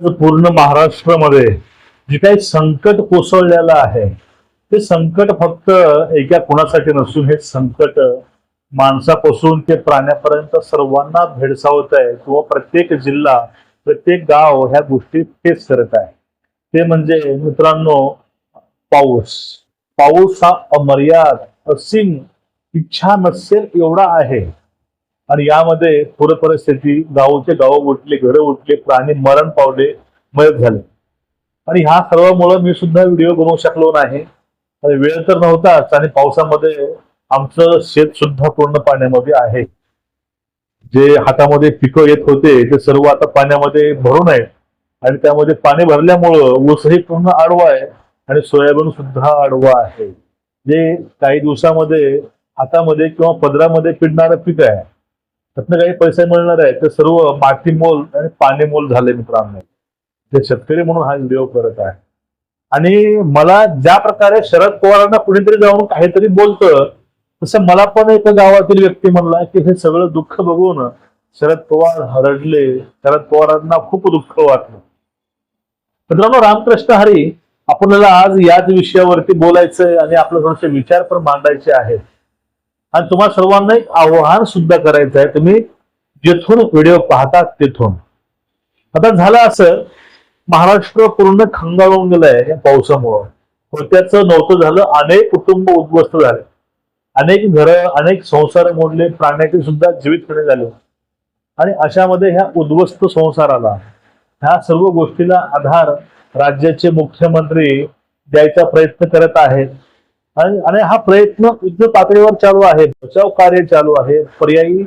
पूर्ण महाराष्ट्रामध्ये जे काही संकट कोसळलेलं आहे ते संकट फक्त एका कुणासाठी नसून हे संकट माणसापासून ते प्राण्यापर्यंत सर्वांना भेडसावत आहे किंवा प्रत्येक जिल्हा प्रत्येक गाव ह्या गोष्टी फेस करत आहे. ते म्हणजे मित्रांनो पाऊस. पाऊस हा अमर्याद असीम इच्छा नसेल एवढा आहे. आणि यामध्ये पूर परिस्थिती गावचे गाव उठले घरं उठले प्राणी मरण पावले मदत झाले. आणि ह्या सर्वामुळं मी सुद्धा व्हिडिओ बनवू शकलो नाही. आणि वेळ तर नव्हताच आणि पावसामध्ये आमचं शेत सुद्धा पूर्ण पाण्यामध्ये आहे. जे हातामध्ये पिकं येत होते ते सर्व आता पाण्यामध्ये भरून आहेत. आणि त्यामध्ये पाणी भरल्यामुळं ऊसही पूर्ण आडवा आहे आणि सोयाबीन सुद्धा आडवा आहे. जे काही दिवसामध्ये हातामध्ये किंवा पदरामध्ये पिडणारं पीक आहे त्यातनं काही पैसे मिळणार आहे ते सर्व माती मोल आणि पाणी मोल झाले मित्रांनो. ते शेतकरी म्हणून हा व्हिडिओ करत आहे. आणि मला ज्या प्रकारे शरद पवारांना कुणीतरी जाऊन काहीतरी बोलतं तसं मला पण एका गावातील व्यक्ती म्हणला की हे सगळं दुःख बघून शरद पवार हरडले. शरद पवारांना खूप दुःख वाटलं. मित्रांनो रामकृष्ण हरी आपल्याला आज याच विषयावरती बोलायचंय आणि आपलं थोडेसे विचार पण मांडायचे आहेत. आणि तुम्हाला सर्वांना एक आव्हान सुद्धा करायचं आहे. तुम्ही जिथून व्हिडिओ पाहता तिथून. आता झालं असं महाराष्ट्र पूर्ण खंगाळून गेलंय या पावसामुळं. होत्याचं नव्हतं झालं अनेक कुटुंब उद्ध्वस्त झाले. अनेक घरं अनेक संसार मोडले प्राण्याचे सुद्धा जीवित खडे झाले. आणि अशामध्ये ह्या उद्ध्वस्त संसाराला ह्या सर्व गोष्टीला आधार राज्याचे मुख्यमंत्री द्यायचा प्रयत्न करत आहेत. आणि हा प्रयत्न युद्ध पातळीवर चालू आहे. बचाव कार्य चालू आहे पर्यायी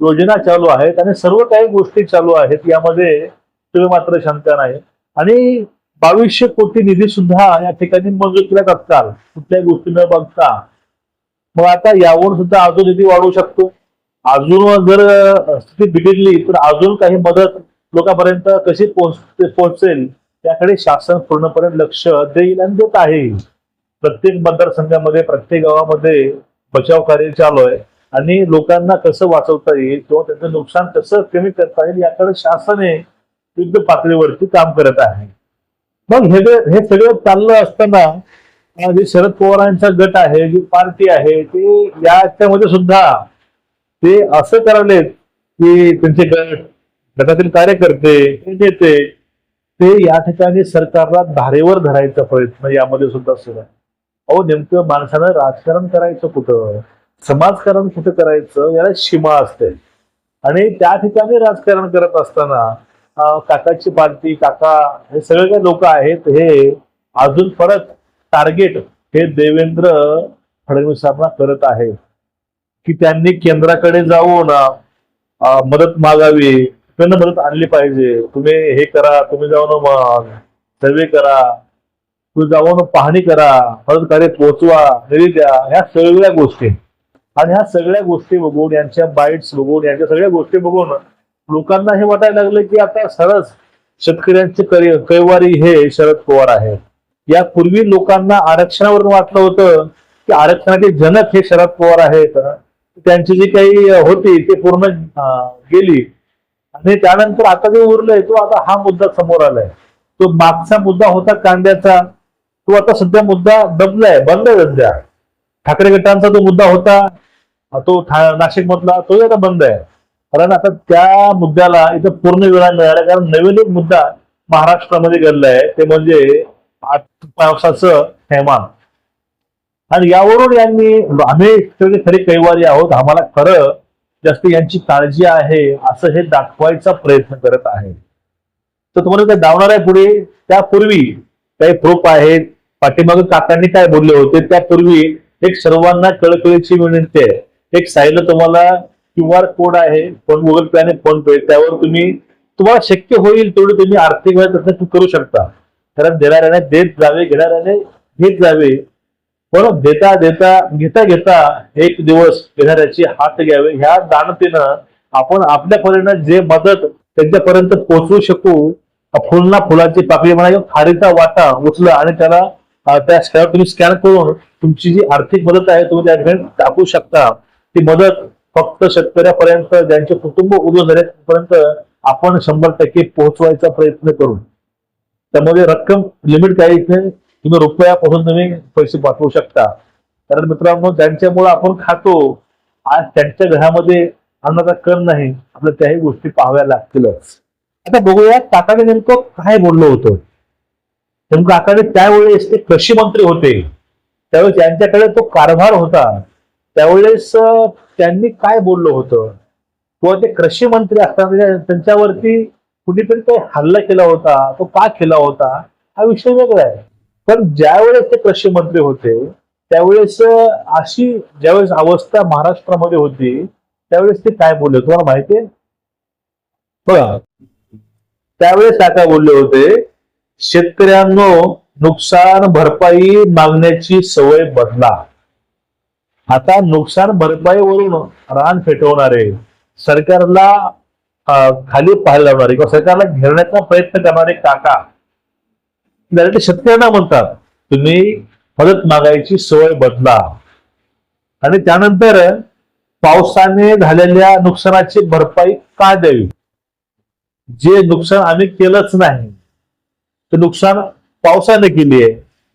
योजना चालू आहेत आणि सर्व काही गोष्टी चालू आहेत. यामध्ये तुम्ही मात्र शंका नाही. आणि बावीसशे कोटी निधी सुद्धा या ठिकाणी मंजूर केला तत्काल कुठल्याही गोष्टी न बघता. मग आता यावर सुद्धा अजून निधी वाढू शकतो. अजून जर स्थिती बिघडली तर अजून काही मदत लोकांपर्यंत कशी पोहोच पोहोचेल त्याकडे शासन पूर्णपणे लक्ष देईल आणि देत आहे. प्रत्येक मतदारसंघामध्ये प्रत्येक गावामध्ये बचाव कार्य चालू आहे. आणि लोकांना कसं वाचवता येईल किंवा त्यांचं नुकसान कसं कमी करता येईल याकडे शासने युद्ध पातळीवरती काम करत आहे. मग हे हे सगळं चाललं असताना जे शरद पवारांचा गट आहे जी पार्टी आहे ते याच्यामध्ये सुद्धा ते असं करायलेत की त्यांचे गट गटातील कार्यकर्ते ते नेते ते या ठिकाणी सरकारला धारेवर धरायचा प्रयत्न यामध्ये सुद्धा सुरू आहे. अहो नेमकं माणसानं राजकारण करायचं कुठं? समाजकारण कुठं करायचं? याला सीमा असते. आणि त्या ठिकाणी राजकारण करत असताना काकाची पार्टी काका हे सगळे काही लोक आहेत हे अजून परत टार्गेट हे देवेंद्र फडणवीसांना करत आहेत. की त्यांनी केंद्राकडे जाऊन मदत मागावी. त्यांना मदत आणली पाहिजे. तुम्ही हे करा तुम्ही जाऊन सर्वे करा. जाऊन पाहणी करा मदत कार्य पोचवा निधी द्या. ह्या सगळ्या गोष्टी. आणि ह्या सगळ्या गोष्टी बघून यांच्या बाईट्स बघून यांच्या सगळ्या गोष्टी बघून लोकांना हे वाटायला लागलं की आता सरस शेतकऱ्यांचे कैवारी हे शरद पवार आहेत यापूर्वी लोकांना आरक्षणावरून वाटलं होतं की आरक्षणाचे जनक हे शरद पवार आहेत. त्यांची जी काही होती ते पूर्ण गेली. आणि त्यानंतर आता जे उरलंय तो आता हा मुद्दा समोर आलाय. तो मागचा मुद्दा होता कांद्याचा. तो आता सध्या मुद्दा दबलाय बंद आहे सध्या. ठाकरे गटांचा तो मुद्दा होता तो नाशिक मधला तो आता बंद आहे. कारण आता त्या मुद्द्याला इथं पूर्ण वेळा मिळाला कारण नवीन एक मुद्दा महाराष्ट्रामध्ये घडलाय ते म्हणजे पावसाचं थैमान. आणि यावरून यांनी आम्ही खरे कैवारी आहोत आम्हाला खरं जास्त यांची काळजी आहे असं हे दाखवायचा प्रयत्न करत आहे. तर तुम्हाला काय धावणार आहे पुढे त्यापूर्वी काही प्रूफ आहेत पाठीमागे काकांनी काय बोलले होते त्यापूर्वी एक सर्वांना कळकळीची विनंती आहे. एक साईडला तुम्हाला क्यू आर कोड आहे फोन गुगल पे आणि फोन पे त्यावर तुम्ही तुम्हाला शक्य होईल तेवढी तुम्ही आर्थिक मदत करू शकता. कारण देणाऱ्याने देत जावे घेणाऱ्याने घेत जावे. पण देता देता घेता घेता एक दिवस घेणाऱ्याची हात घ्यावे. ह्या दानतेनं आपण आपल्या जे मदत त्यांच्यापर्यंत पोहोचवू शकू फुलना फुलाची पाकळी म्हणा किंवा खारीचा वाटा उचला आणि त्याला त्या स्कॅनर तुम्ही स्कॅन करून तुमची जी आर्थिक मदत आहे तुम्ही त्या ठिकाणी टाकू शकता. ती मदत फक्त शेतकऱ्यापर्यंत ज्यांचे कुटुंब उभं झाल्यापर्यंत आपण शंभर टक्के पोहोचवायचा प्रयत्न करू. त्यामध्ये रक्कम लिमिट काही नाही. तुम्ही रुपयापासून तुम्ही पैसे पाठवू शकता. कारण मित्रांनो ज्यांच्यामुळे आपण खातो आज त्यांच्या घरामध्ये अन्नाचा कण नाही. आपल्या त्याही गोष्टी पाहाव्या लागतीलच. आता बघूया काकाने नेमकं काय बोललो होतं? नेमकं काकाने त्यावेळेस ते कृषी मंत्री होते. त्यावेळेस यांच्याकडे तो कारभार होता. त्यावेळेस त्यांनी काय बोललो होतं? किंवा ते कृषी मंत्री असताना त्यांच्यावरती कुणीतरी काही हल्ला केला होता तो का केला होता हा विषय वेगळा आहे. पण ज्यावेळेस ते कृषी मंत्री होते त्यावेळेस अशी ज्यावेळेस अवस्था महाराष्ट्रामध्ये होती त्यावेळेस ते काय बोलले? तुम्हाला माहिती आहे? बघा. त्यावेळेस काय काय बोलले होते शेतकऱ्यांनो नुकसान भरपाई मागण्याची सवय बदला. आता नुकसान भरपाईवरून रान फेटवणारे सरकारला खाली पाहायला लावणारे किंवा सरकारला घेरण्याचा प्रयत्न करणारे काका डायरेक्ट शेतकऱ्यांना म्हणतात तुम्ही मदत मागायची सवय बदला. आणि त्यानंतर पावसाने झालेल्या नुकसानाची भरपाई का द्यावी? जे नुकसान आम्ही केलंच नाही ते नुकसान पावसाने केली आहे.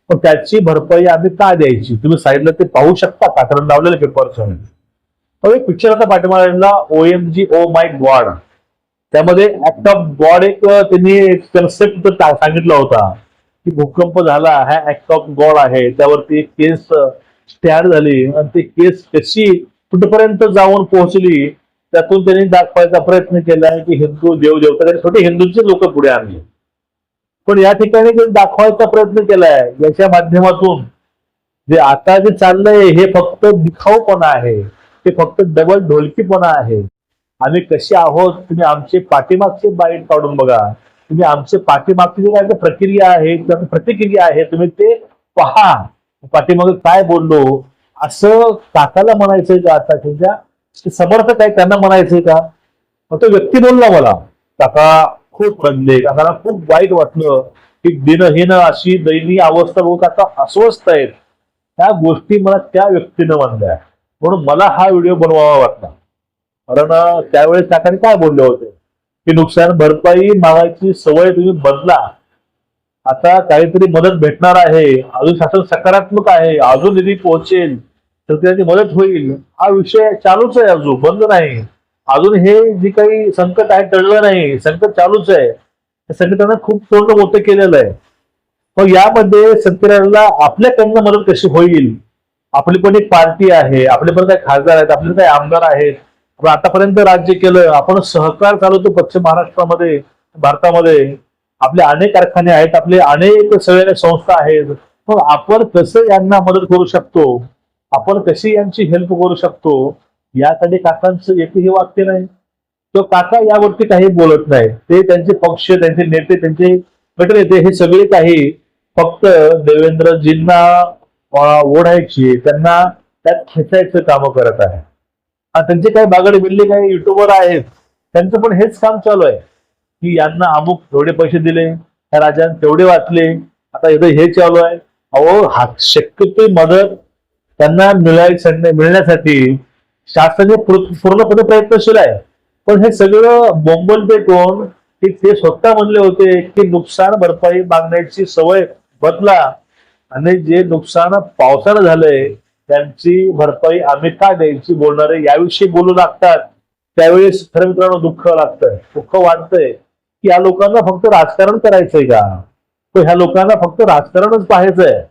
पण त्याची भरपाई आम्ही का द्यायची? तुम्ही साईडला ते पाहू शकता. काकडून लावलेले पेपर एक पिक्चर आता पाठीमागला O M G oh my God त्यामध्ये ऍक्ट ऑफ गॉड एक त्यांनी कन्सेप्ट सांगितला होता. की भूकंप झाला हा ऍक्ट ऑफ गॉड आहे. त्यावरती एक केस स्टॅड झाली. आणि ती केस कशी कुठपर्यंत जाऊन पोहोचली त्यातून त्यांनी दाखवायचा प्रयत्न केला की हिंदू देव देवता छोटे हिंदूंचे लोक पुढे आणले पण या ठिकाणी दाखवायचा प्रयत्न केलाय याच्या माध्यमातून जे आता जे चाललंय हे फक्त दिखाऊपणा आहे. ते फक्त डबल ढोलकीपणा आहे. आम्ही कसे आहोत तुम्ही आमचे पाठीमागचे बाईट काढून बघा. तुम्ही आमचे पाठीमागची जी काय प्रक्रिया आहे प्रतिक्रिया आहे तुम्ही ते पहा. पाठीमाग काय बोललो? असं काकाला म्हणायचंय का आता त्यांच्या? जे समर्थक आहे त्यांना म्हणायचंय का? मग तो व्यक्ती बोलला मला काका खूप रडले काकाला खूप वाईट वाटलं की दिनहीन अशी दैनीय अवस्था लोक आता अस्वस्थ आहेत. त्या गोष्टी मला त्या व्यक्तीनं मानल्या म्हणून मला हा व्हिडिओ बनवावा वाटला. कारण त्यावेळेस काकाने काय बोलले होते? की नुकसान भरपाई मागायची सवय तुम्ही बदला. आता काहीतरी मदत भेटणार आहे. अजून शासन सकारात्मक आहे. अजून निधी पोहोचेल. तर त्याची मदत होईल. हा विषय चालूच आहे अजून. बंद नाही. अजून हे जे काही संकट आहे टळलं नाही संकट चालूच आहे. त्या संकटानं खूप तोंड मोठं केलेलं आहे. मग यामध्ये शेतकऱ्याला आपल्याकडनं मदत कशी होईल? आपली पण एक पार्टी आहे आपले पण काही खासदार आहेत आपले काही आमदार आहेत. आपण आतापर्यंत राज्य केलं आपण सहकार चालवतो पश्चिम महाराष्ट्रामध्ये भारतामध्ये. आपले अनेक कारखाने आहेत आपले अनेक सगळ्या संस्था आहेत. मग आपण कसं यांना मदत करू शकतो? आपण कशी यांची हेल्प करू शकतो? यासाठी काकांचं एकही वाक्य नाही. तो काका यावरती काही बोलत नाही. ते त्यांचे पक्ष त्यांचे नेते त्यांचे गटनेते हे सगळे काही फक्त देवेंद्रजींना ओढायची. त्यांना त्यात खेचायचं काम करत आहे. त्यांचे काही बागडे बिल्ले काही युट्यूबर आहेत. त्यांचं पण हेच काम चालू आहे. की यांना अमुक तेवढे पैसे दिले त्या राजाने तेवढे वाचले. आता इथं हे चालू आहे. अहो हा शक्यतो मदत त्यांना मिळायसाठी मिळण्यासाठी शासन हे पूर्णपणे प्रयत्नशील आहे. पण हे सगळं बोंबल पेटून की ते स्वतः म्हणले होते की नुकसान भरपाई मागण्याची सवय बदला आणि जे नुकसान पावसानं झालंय त्यांची भरपाई आम्ही का द्यायची बोलणारे याविषयी बोलू लागतात. त्यावेळेस खरं मित्रांनो दुःख लागतंय दुःख वाटतंय की या लोकांना फक्त राजकारण करायचंय का? ह्या लोकांना फक्त राजकारणच पाहायचंय.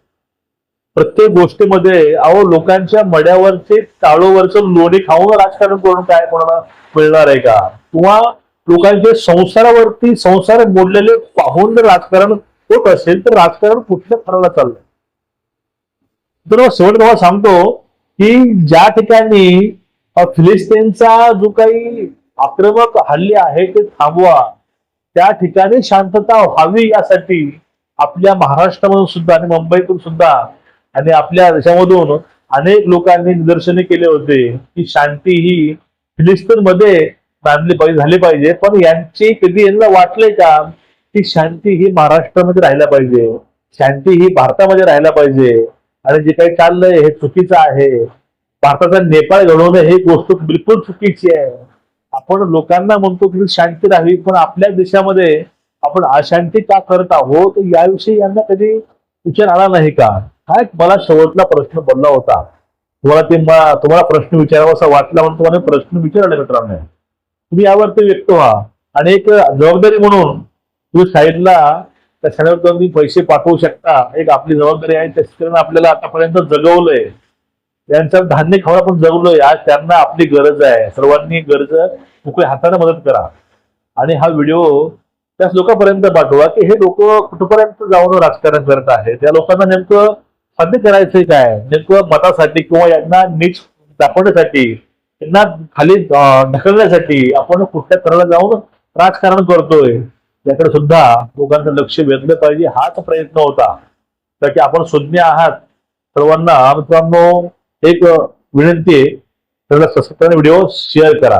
प्रत्येक गोष्टीमध्ये अहो लोकांच्या मड्यावरचे टाळोवरचं लोणी खाऊन राजकारण करून काय कोणाला मिळणार आहे का? किंवा लोकांचे संसारावरती संसार मोडलेले पाहून जर राजकारण होत असेल तर राजकारण कुठल्या थराला चाललंय? तर शेवट तुम्हाला सांगतो की ज्या ठिकाणी फिलिस्तीनचा जो काही आक्रमक हल्ले आहे ते थांबवा. त्या ठिकाणी शांतता व्हावी यासाठी आपल्या महाराष्ट्रामधून सुद्धा आणि मुंबईतून सुद्धा आणि आपल्या देशामधून अनेक लोकांनी निदर्शने केले होते की शांती ही फिलिस्तीन मध्ये बांधली पाहिजे झाली पाहिजे. पण यांची कधी यांना वाटले का की शांती ही महाराष्ट्रामध्ये राहायला पाहिजे? शांती ही भारतामध्ये राहायला पाहिजे. आणि जे काही चाललंय हे चुकीचं आहे. भारताचा नेपाळ घडवणं हे गोष्ट बिलकुल चुकीची आहे. आपण लोकांना म्हणतो की शांती राहावी पण आपल्या देशामध्ये आपण अशांती का करत आहोत याविषयी यांना कधी विचार आला नाही का? हा एक मला शेवटला प्रश्न बनला होता. तुम्हाला ते तुम्हाला प्रश्न विचारावा असा वाटला म्हणून तुम्हाला प्रश्न विचारले मित्रांनो. तुम्ही यावरती व्यक्त व्हा. आणि एक जबाबदारी म्हणून तुम्ही साईडला त्या चॅनलवर तुम्ही पैसे पाठवू शकता. एक आपली जबाबदारी आहे. त्या शेतकऱ्यांना आपल्याला आतापर्यंत जगवलंय. त्यांचं धान्य खाऊन आपण जगलोय. आज त्यांना आपली गरज आहे. सर्वांनी गरज मोकळ्या हाताने मदत करा. आणि हा व्हिडिओ त्याच लोकांपर्यंत पाठवा की हे लोक कुठपर्यंत जाऊन राजकारण करत आहेत. त्या लोकांना नेमकं साध्य करायचंय काय? नेमकं मतासाठी किंवा यांना नीट दाखवण्यासाठी त्यांना खाली ढकलण्यासाठी आपण कुठल्या तऱ्हेला जाऊन राजकारण करतोय याकडे सुद्धा लोकांचं लक्ष वेधलं पाहिजे हाच प्रयत्न होता. तर की आपण सुज्ञ आहात सर्वांना मित्रांनो एक विनंती आहे व्हिडिओ शेअर करा.